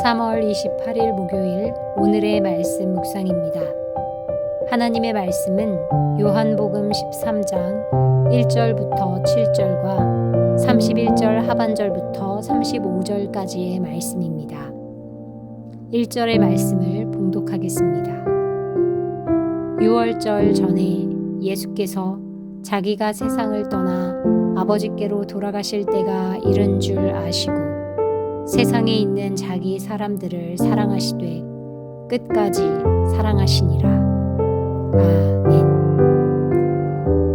3월 28일 목요일 오늘의 말씀 묵상입니다. 하나님의 말씀은 요한복음 13장 1절부터 7절과 31절 하반절부터 35절까지의 말씀입니다. 1절의 말씀을 봉독하겠습니다. 6월절 전에 예수께서 자기가 세상을 떠나 아버지께로 돌아가실 때가 이른 줄 아시고 세상에 있는 자기 사람들을 사랑하시되 끝까지 사랑하시니라. 아멘.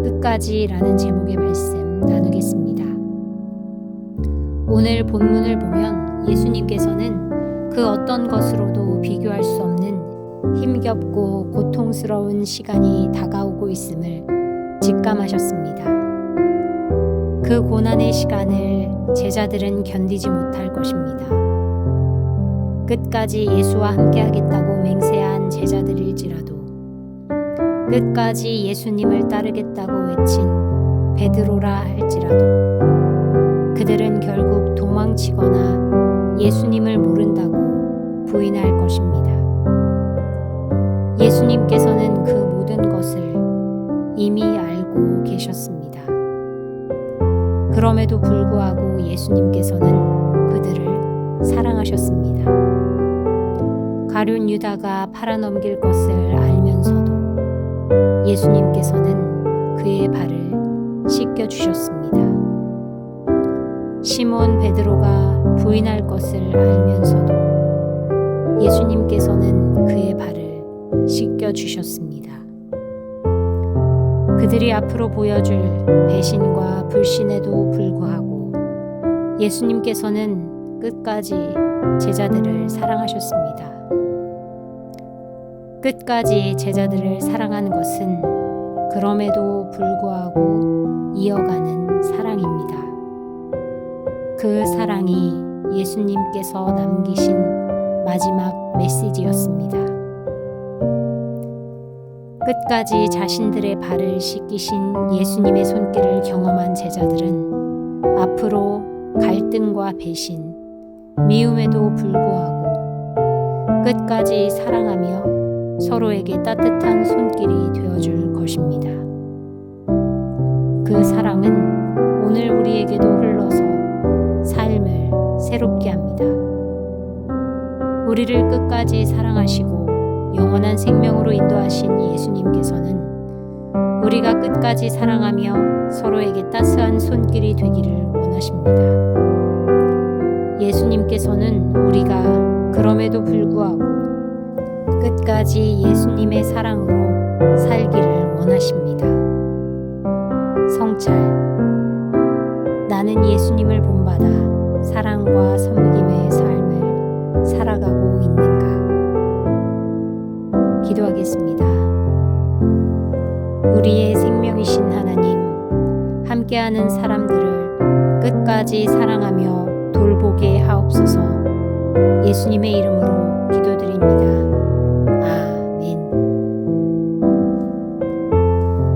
끝까지라는 제목의 말씀 나누겠습니다. 오늘 본문을 보면 예수님께서는 그 어떤 것으로도 비교할 수 없는 힘겹고 고통스러운 시간이 다가오고 있음을 직감하셨습니다. 그 고난의 시간을 제자들은 견디지 못할 것입니다. 끝까지 예수와 함께 하겠다고 맹세한 제자들일지라도 끝까지 예수님을 따르겠다고 외친 베드로라 할지라도 그들은 결국 도망치거나 예수님을 모른다고 부인할 것입니다. 예수님께서는 그 모든 것을 이미 알고 계셨습니다. 그럼에도 불구하고 예수님께서는 그들을 사랑하셨습니다. 가룟 유다가 팔아넘길 것을 알면서도 예수님께서는 그의 발을 씻겨 주셨습니다. 시몬 베드로가 부인할 것을 알면서도 예수님께서는 그의 발을 씻겨 주셨습니다. 그들이 앞으로 보여줄 배신과 불신에도 불구하고 예수님께서는 끝까지 제자들을 사랑하셨습니다. 끝까지 제자들을 사랑하는 것은 그럼에도 불구하고 이어가는 사랑입니다. 그 사랑이 예수님께서 남기신 마지막 끝까지 자신들의 발을 씻기신 예수님의 손길을 경험한 제자들은 앞으로 갈등과 배신, 미움에도 불구하고 끝까지 사랑하며 서로에게 따뜻한 손길이 되어줄 것입니다. 그 사랑은 오늘 우리에게도 흘러서 삶을 새롭게 합니다. 우리를 끝까지 사랑하시고 영원한 생명으로 인도하신 예수님께서는 우리가 끝까지 사랑하며 서로에게 따스한 손길이 되기를 원하십니다. 예수님께서는 우리가 그럼에도 불구하고 끝까지 예수님의 사랑으로 살기를 원하십니다. 성찰 나는 예수님을 본받아 사랑과 섬김의 삶을 살아가고 있는 함께하는 사람들을 끝까지 사랑하며 돌보게 하옵소서 예수님의 이름으로 기도드립니다.